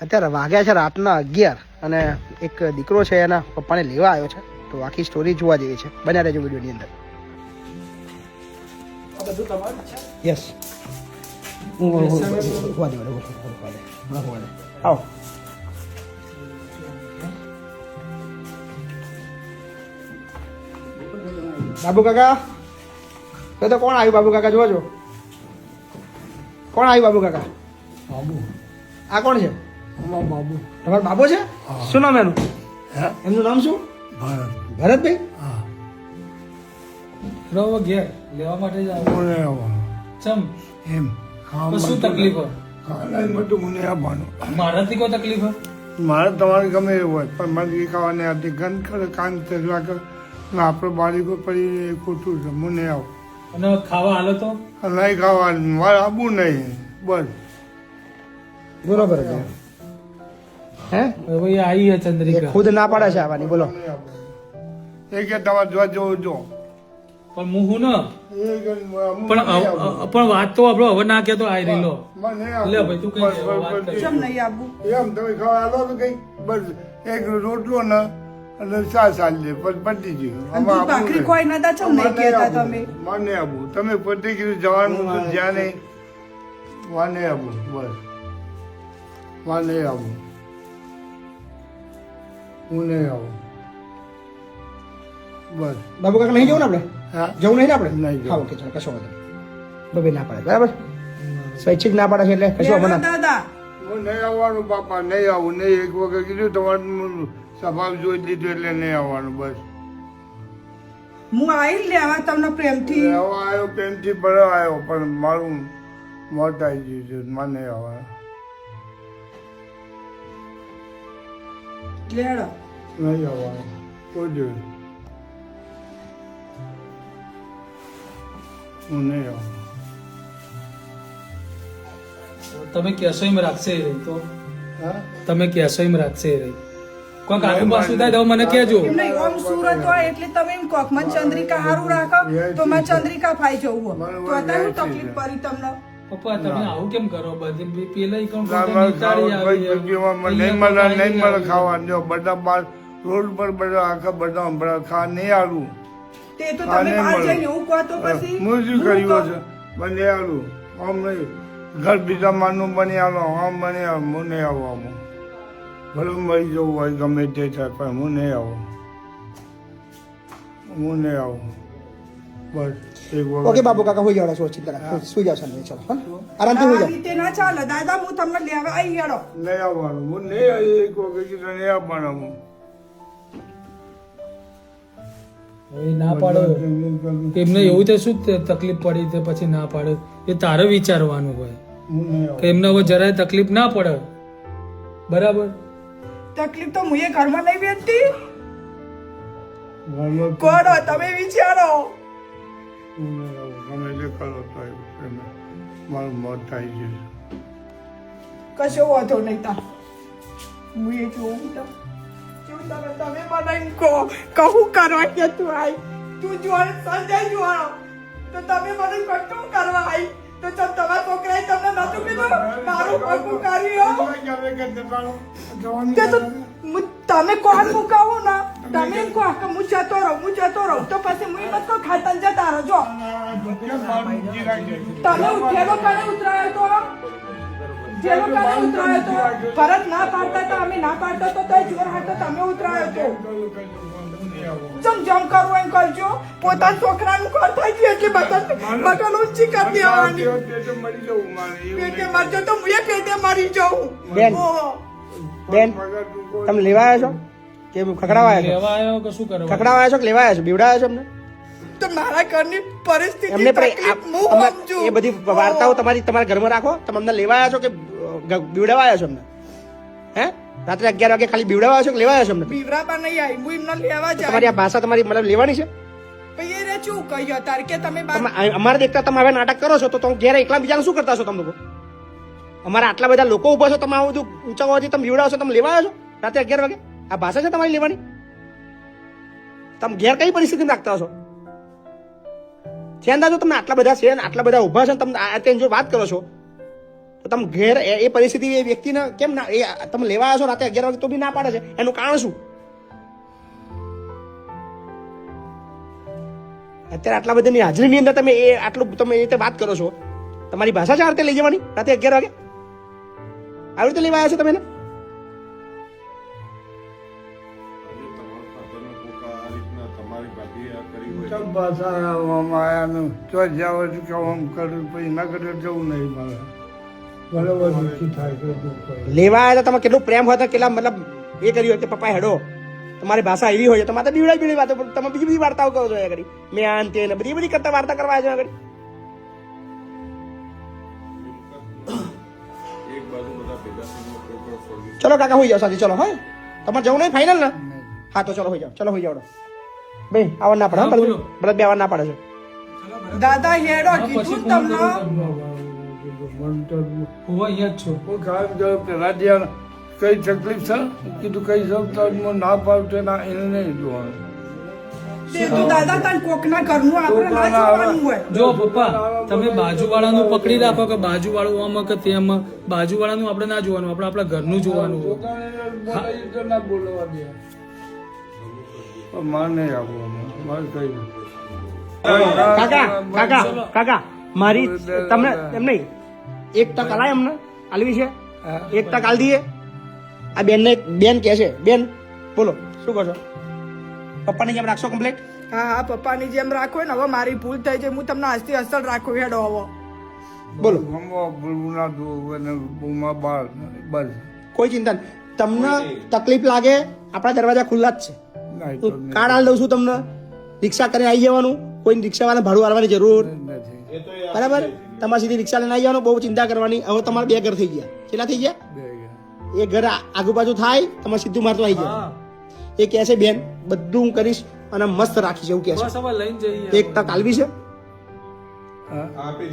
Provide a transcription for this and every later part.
અત્યારે વાગ્યા છે રાતના અગિયાર અને એક દીકરો છે એના પપ્પાને લેવા આવ્યો છે તો આખી સ્ટોરી જોવા જેવી છે બન્યા રહેજો વિડીયોની અંદર યસ આવો બાબુ કાકા તો તો કોણ આવ્યું બાબુ કાકા જોજો કોણ આવ્યું બાબુ કાકા આ કોણ છે બાબુ. તમારો બાબો છે? શું નામ એનું? હે? એમનું નામ શું? ભારત. ભરતભાઈ? હા. રહો ઘેર. લેવા માટે જ આવવાનું ચમ. એમ. શું તકલીફ હોય? બધું મને આવવાનું. મારાથી કોઈ તકલીફ હોય? મારે તમારે ગમે એવું હોય પણ મને એ ખાવાને આથી ગંધ કરે કાન ચગલા કરે આપણે બાળકો પડી ખોટું છે મને આવું. અને ખાવા હાલો તો? નહીં ખાવાનું મારે આવવું નહીં. બસ. બરોબર છે. હે? ભાઈ આવી છે ચંદ્રિકા. ખુદ ના પાડે છે આવવાની બોલો. એ કે તમારે જો જો જો. પણ હું હું ને? હું પણ આવું. પણ વાત તો આપણો હવે ના કહેતો આઈ રહી લો. લે ભાઈ, તું કઈ કેમ નહીં આવું? એમ તમે ખાવા આલો તો કઈ? બસ એક રોટલો ને અને ચા ચાલી પણ પતી ગયું. ભાખરી. ખોઈ નતા ચમ નહીં મને તમે? મને આબુ તમે પતી ગયું જવાનું જ્યાં નહીં. વાને આબુ બસ. વાને આબુ હું નહીં આવું. બસ. બાબુ કાકા નહીં જવું ને આપણે? હા. જવું નહીં ને આપણે? નહીં. હા ઓકે ચાલો કશો વાંધો નહીં. બબે ના પાડે. બરાબર? સ્વૈચ્છિક ના પાડે છે એટલે કશો વાંધો દાદા. હું નહીં આવવાનું બાપા નહીં આવું. નહીં એક વખત કીધું તમારું સ્વભાવ જોઈ લીધું એટલે નહીં આવવાનું બસ. હું આવી લેવા તમને પ્રેમથી. હવે આવ્યો પ્રેમથી બરો આવ્યો પણ મારું મોત આવી ગયું છે મને હવે લેડો. નહીં આવવાનું. કોઈ દિવસ. હું નહીં આવું તમે કહેશો એમ રાખશે એ રહી તો? હા? તમે કહેશો એમ રાખશે એ રહી. કોઈક આગુ પાછું થાય તો મને કહેજો. નહીં ઓમ સુરત હોય એટલે તમે એમ કોક મને ચંદ્રિકા હારું રાખો તો મને ચંદ્રિકા ફાઈ જવું હોય. તો અત્યારે તકલીફ પડી તમને? પપ્પા તમે આવું કેમ કરો? બધી પેલા નહીં મળે નહીં મળે જો બધા બાર રોડ પર બધા આખા બધા હમણાં ખા નહીં આવું તે તો તમે બહાર મળે. જઈને એવું કહો તો પછી હું શું કર્યું છે બને આવું આમ નહીં. ઘર બીજા માનું બની આલો આમ બની આવો હું નહીં આવું આમ. ભલે મરી જવું હોય ગમે તે થાય પણ હું નહીં આવું. હું નહીં આવું. બસ. ઓકે બાબુ કાકા હોઈ જાવ છો ચિંતા ના સુઈ જાવ સાંજે ચલો હા? આરામથી હોઈ જાવ રીતે ના ચાલે દાદા હું તમને લેવા આવી હેડો. નહીં આવવાનું. હું નહીં આવી એક વખત નહીં આવવાનું હું. ના પાડો. એમને એવું તો શું તકલીફ પડી તે પછી ના પાડે? એ તારે વિચારવાનું હોય. કે એમને હવે જરાય તકલીફ ના પડે? બરાબર? તકલીફ તો હું એ ઘરમાં નહીં બેઠતી? કોણ તમે વિચારો. હું નહીં આવું ગમે તે કરો તો મારું મોત થાય છે કશો વાંધો નહીં તા હું એ જોઉં તો જો તમે તમે મને કહો કહું કરવા કે તું આઈ તું જોડ સંજય જોડો તો તમે મને કટું કરવા આઈ તો ચમ તમારા છોકરાએ તમને નતું કીધું? મારું પગું કર્યું કે તો તમે કોણ મુકાવું ના? તમે એમ કહો કે હું જતો રહું હું જતો રહું. તો પછી હું એમ જ ખાતા જતા રહો તમે ઉઠેલો કાલે ઉતરાયો તો? જેનો કણે ઉતરાયો તો? ભરત ના પાડતા તો અમે ના પાડતા તો તોય જોર હાટો તમે ઉતરાયો તો? જમ જમ કરવું એમ કરજો. પોતાના છોકરાનું ઘર થઈ ગયું એટલે બટન બટન ઊંચી કરી દેવાની. પેટે મરજો તો હું એ પેટે મરી જાઉં બેન. ઓહો. બેન તમે લેવા આવ્યા છો? કે ખકડાવા આવ્યા છો? લેવા આવ્યો કે શું કરવા ખકડાવા આવ્યા છો કે લેવા આવ્યા છો? બીવડાવ્યા છો અમને? તો મારા ઘરની પરિસ્થિતિ એમને એ બધી વાર્તાઓ તમારી તમારા ઘરમાં રાખો. તમે અમને લેવા આવ્યા છો કે બીવડાવા આવ્યા છો અમને? હે? રાત્રે અગિયાર વાગે ખાલી બીવડાવા આવ્યા છો કે લેવા આવ્યા છો અમને? બીવડાવા નહીં આવી હું એમને લેવા તમારી આ ભાષા તમારી મતલબ લેવાની છે? ભાઈ એ રે શું કહ્યું તારે કે તમે અમારે દેખતા તમે હવે નાટક કરો છો તો તમે ઘેર એકલા બીજાને શું કરતા છો તમે લોકો? અમારા આટલા બધા લોકો ઊભા છો, તમે આવું બધું ઊંચા હોવાથી તમે બીવડાવો છો, તમે લેવા આવ્યા છો? રાતે અગિયાર વાગે? આ ભાષા છે તમારી લેવાની? તમે ઘેર કઈ પરિસ્થિતિમાં રાખતા હશો. છે અંદાજો તમને આટલા બધા છે ને, આટલા બધા ઊભા છે તમે આ તેની જો વાત કરો છો, તો તમે ઘેર એ પરિસ્થિતિ, એ વ્યક્તિને કેમ ના, એ તમે લેવા આવશો રાતે અગિયાર વાગે તો બી ના પાડે છે? એનું કારણ શું? અત્યારે આટલા બધાની હાજરીની અંદર તમે એ, આટલું તમે એ રીતે વાત કરો છો. તમારી ભાષા છે આ રીતે લઈ જવાની રાતે અગિયાર વાગે? આવી રીતે લેવા આવ્યા છો તમે એને? સબ ભાષા આવવામાં આવ્યાનું કે આમ કરું પછી ના કરે જવું નહીં મારે છે લેવા આવ્યા તમે કેટલું પ્રેમ હોય તો કેટલા મતલબ એ કર્યું હોય કે પપ્પા હેડો તમારી ભાષા એવી હોય તો તમારે બીવડાવી બીવડી વાતો તમે બીજી બધી વાર્તાઓ કરો છો આગળ મેં આ તે બધી બધી કરતા વાર્તા કરવા આવ્યા છો આગળ ચલો કાકા હોઈ જાઓ સાથી ચલો હા? તમારે જવું નહીં? ફાઇનલ ને? હા તો ચલો હોઈ જાઓ ચલો હોઈ જાઓ. ભાઈ આવવા ના પડે બરાબર ભરત બે આવા ના પડે છે. દાદા હેડો પછી કીધું તમને. અહીંયા હું પેલા જ્યાં કઈ તકલીફ છે? કીધું કઈ સબ તો ના પાડતો ના એને નહીં જોવાનું. તે તો દાદા તને કોકના ઘરનું આપણે ના જોવાનું હોય. જો પપ્પા તમે બાજુવાળાનું પકડી રાખો કે બાજુવાળું આમ કે તેમ બાજુવાળાનું આપણે ના જોવાનું આપણે આપણા ઘરનું જોવાનું બોલાવી તો ના બોલવા દે પણ માર નહીં. આપવાનું મારે કઈ કાકા કાકા કાકા મારી તમને એમ નહીં. એક તક અલાય અમને આલવી છે. એક તક આલ દઈએ. આ બેન ને બેન કે છે બેન બોલો શું કહો છો? પપ્પાની જેમ રાખશો કમ્પ્લેટ હા હા પપ્પાની જેમ રાખો ને હવે મારી ભૂલ થઈ છે હું તમને હસતી અસર રાખું હેડો હવે. બોલો. બસ. કોઈ ચિંતા નહીં. તમને તકલીફ લાગે આપણા દરવાજા ખુલ્લા જ છે. કાર્ડ આલ દઉં છું તમને. રિક્ષા કરીને આવી જવાનું. કોઈ રિક્ષાવાળાને ભાડું આવવાની જરૂર. નથી બરાબર? તમારે સીધી રિક્ષા લઈને આવી જવાનું બહુ ચિંતા કરવાની. હવે તમારે બે ઘર થઈ ગયા. કેટલા થઈ ગયા? એ ઘર. આ- આજુ થાય તમારે સીધું મારતું આવી જાય એ કહે છે બેન બધું હું કરીશ અને મસ્ત રાખીશ એવું કહે છે. બસ હવે લઈને જઈએ એક તક આલવી છે?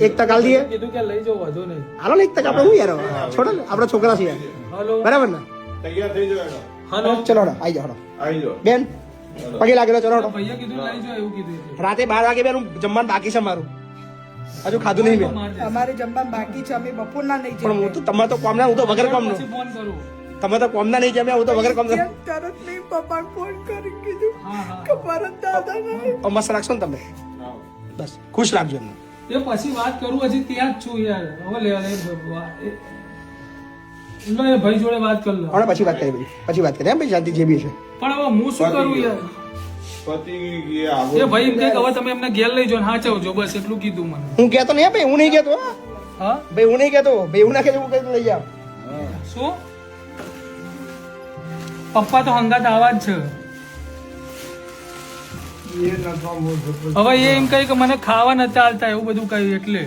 એક તક આલ દઈએ કીધું કે લઈ જાઓ વાંધો નહીં. હાલો ને એક તક આપણે હું યાર છોડો ને આપણા છોકરા છે યાર બરાબર ને? તૈયાર થઈ જાવ એનો. ચલો આઈ આવી જાઓ. આવી બેન પગે લાગેલો ચલો હડો ભૈયા કીધું લઈ જાઓ એવું કીધું એટલે. રાતે બાર વાગે બેન હું જમવાનું બાકી છે મારું. હજુ ખાધું નહીં બેન. અમારે જમવાનું બાકી છે અમે બપોરના નહીં પણ હું તો તમારે તો કોમના હું તો વગર કામનું ફોન કરું. તમે તો કોમના નહીં જમ્યા હું તો વગર કોમના તરત નહીં પપ્પા ફોન કરી કીધું હા હા. કે પરત દાદા નહીં. મસ્ત રાખશો ને તમે? બસ ખુશ રાખજો એમને. એ પછી વાત કરું હજી ત્યાં જ છું યાર. હવે લેવા લે લો એ ભાઈ જોડે વાત કરી લો. હમણાં પછી વાત કરી બધી? પછી વાત કરીએ એમ ભાઈ શાંતિ જે બી છે. પણ હવે હું શું કરું યાર? પતિ એ ભાઈ એમ કે હવે તમે એમને ઘેર લઈ જો ને હાચવજો બસ એટલું કીધું મને. હું કહેતો નહીં ભાઈ હું નહીં કહેતો હા. હા? ભાઈ હું નહીં કહેતો ભાઈ હું ના કહેતો હું કહેતો લઈ જાઓ. શું? પપ્પા તો હંગાત આવા જ છે. હવે એ એમ કહી કે મને ખાવા નતા આવતા એવું બધું કહ્યું એટલે.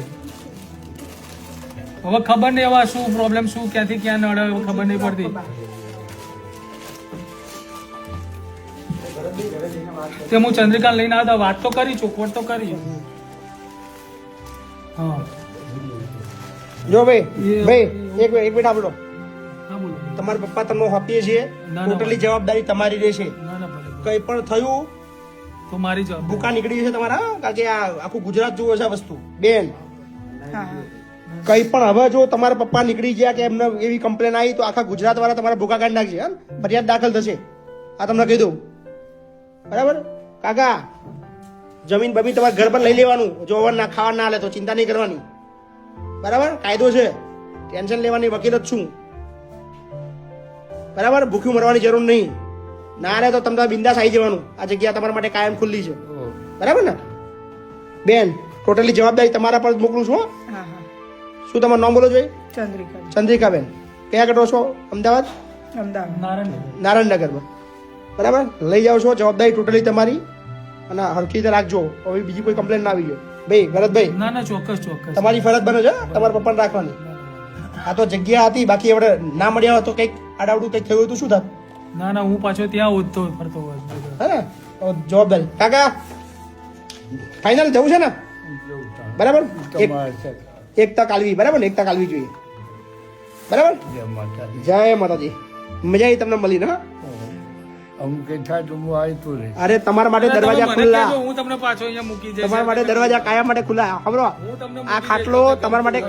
હવે ખબર નહીં હવે શું પ્રોબ્લેમ શું ક્યાંથી ક્યાં નડે હવે ખબર નહીં પડતી. તે હું ચંદ્રિકા લઈને આવતા વાત તો કરી ચોખવટ તો કરી. હા. જો ભાઈ ભાઈ એક મિનિટ એક મિનિટ આપડો તમારા પપ્પા તમને આપીએ છીએ. ટોટલી જવાબદારી તમારી રહેશે. કઈ પણ થયું તો મારી જવાબ ભૂકા નીકળી જશે તમારા? કારણ કે આ આખું ગુજરાત જુઓ છે આ વસ્તુ. બેન. કઈ પણ હવે જો તમારા પપ્પા નીકળી ગયા કે એમને એવી કમ્પ્લેન આવી તો આખા ગુજરાત વાળા તમારા ભૂકા કાઢી નાખશે હા? ફરિયાદ દાખલ થશે. આ તમને કહી દઉં. બરાબર? કાકા જમીન બમીન તમારે ઘર પર લઈ લેવાનું. જો ઓવર ના ખાવા ના લે તો ચિંતા નહીં કરવાની. બરાબર? કાયદો છે. ટેન્શન લેવાની વકીલ જ છું. બરાબર? ભૂખ્યું મરવાની જરૂર નહીં. ના રે તો તમને બિંદાસ આવી જવાનું. આ જગ્યા તમારા માટે કાયમ ખુલ્લી છે. બરાબર ને? બેન ટોટલી જવાબદારી તમારા પર મોકલું છું હો. હા હા. શું તમારું નામ બોલો જોઈએ ચંદ્રિકા બેન કયા કટો છો? અમદાવાદ? અમદાવાદ. નારાયણનગરમાં. બરાબર? લઈ જાઓ છો જવાબદારી ટોટલી તમારી. અને હરખી રીતે રાખજો. હવે બીજી કોઈ કમ્પ્લેન ના આવી જાય ભાઈ ભરતભાઈ. ના ના ચોક્કસ ચોક્કસ. તમારી ફરજ બને છે તમારા પપ્પાને રાખવાની. આ તો જગ્યા હતી બાકી આપણે ના મળ્યા હોય તો કંઈક આડાવડું કંઈક થયું હતું શું થાત ના ના હું પાછો ત્યાં ઉઠતો ફરતો હોય હે ને? જવાબદારી. કાકા ફાઇનલ જવું છે ને? બરાબર? એક તમારે તક આલવી બરાબર એક તક આલવી જોઈએ. બરાબર? જય માતાજી. જય માતાજી. મજા આવી તમને મળીને હા. અમુક થાય તો હું આવતું રહે અરે તમારા માટે દરવાજા ખુલ્લા. હું તમને પાછો અહીંયા મૂકી જઈશ. તમારા માટે દરવાજા કાયા માટે ખુલ્લા. સાંભળો આ ખાટલો તમારા માટે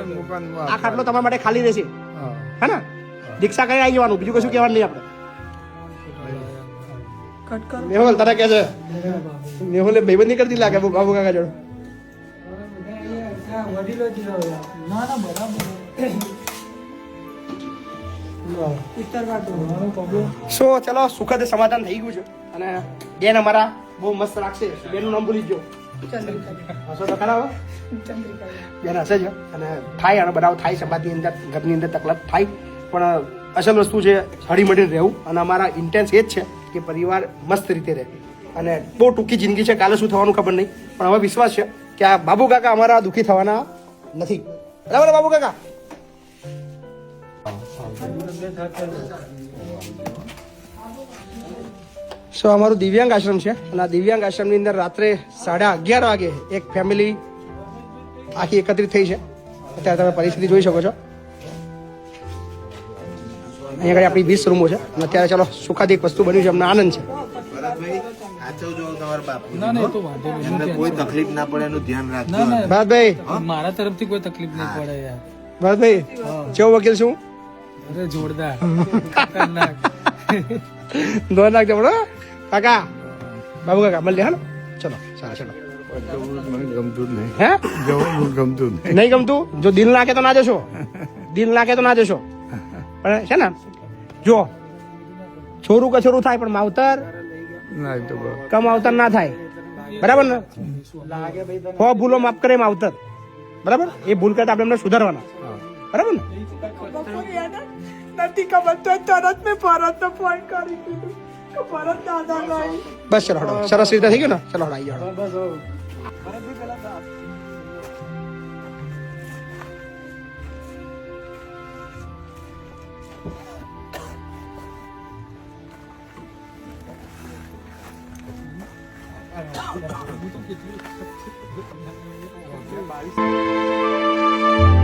આ ખાટલો તમારા માટે ખાલી રહેશે. હા. હે ને? દીક્ષા કરી આવી જવાનું બીજું કશું કહેવાનું નહીં આપણે. મેહુલ તને કે છે? મેહુલે ભાઈબંધી કરતી લાગે બરાબર. ઉત્તર વાટો સો ચલો સુખદ સમાધાન થઈ ગયું છે. અને બેન અમારા બહુ મસ્ત રાખશે. બેનનું નામ ભૂલી ગયો. જો હસો તો ખરા બેન હશે જ. અને થાય અને બનાવ થાય સમાજની અંદર ઘરની અંદર તકલીફ થાય. પણ અસલ વસ્તુ છે, હળી મળીને રહેવું અને અમારા ઇન્ટેન્સ એ જ છે કે પરિવાર મસ્ત રીતે રહે. અને બહુ ટૂંકી જિંદગી છે, કાલે શું થવાનું ખબર નહીં, પણ હવે વિશ્વાસ છે કે આ બાબુ કાકા અમારા દુઃખી થવાના નથી. બરાબર બાબુ કાકા? સો અમારું દિવ્યાંગ આશ્રમ છે અને આ દિવ્યાંગ આશ્રમની અંદર રાત્રે સાડા અગિયાર વાગે એક ફેમિલી આખી એકત્રિત થઈ છે. અત્યારે તમે પરિસ્થિતિ જોઈ શકો છો. અહીંયા આગળ આપણી વીસ રૂમો છે. અને અત્યારે ચાલો સુખાદી એક વસ્તુ બન્યું છે. અમને આનંદ છે. ભરતભાઈ સાચવજો તમારા બાપુ ના ના એ તો વાંધો નહીં. એમને કોઈ તકલીફ ના પડે એનું ધ્યાન રાખજો. ના ના. ભરતભાઈ. મારા તરફથી કોઈ તકલીફ નહીં પડે યાર. ભરતભાઈ કેવો વકીલ છું. અરે જોરદાર. કાકા. બાબુ કાકા મળીએ હા ને. ચલો સારા ચલો. ગમતું નહીં હે? ગમતું નહીં. નહીં ગમતું? જો દિલ નાખે તો ના જશો. દિલ નાખે તો ના જશો. પણ છે ને જો છોરું કે છોરું થાય પણ માવતર. કમ માવતર ના થાય. બરાબર ને? હો ભૂલો માફ કરે માવતર. બરાબર? એ ભૂલ કરતા આપણે એમને સુધારવાના. બરાબર ને? નથી ખબર તો તરત મેં ભરતને ફોન કરી દીધું ભરત બસ ચલો હડો. સરસ રીતે થઈ ગયું ને? ચલો હડો આવી જાઓ. 아 무?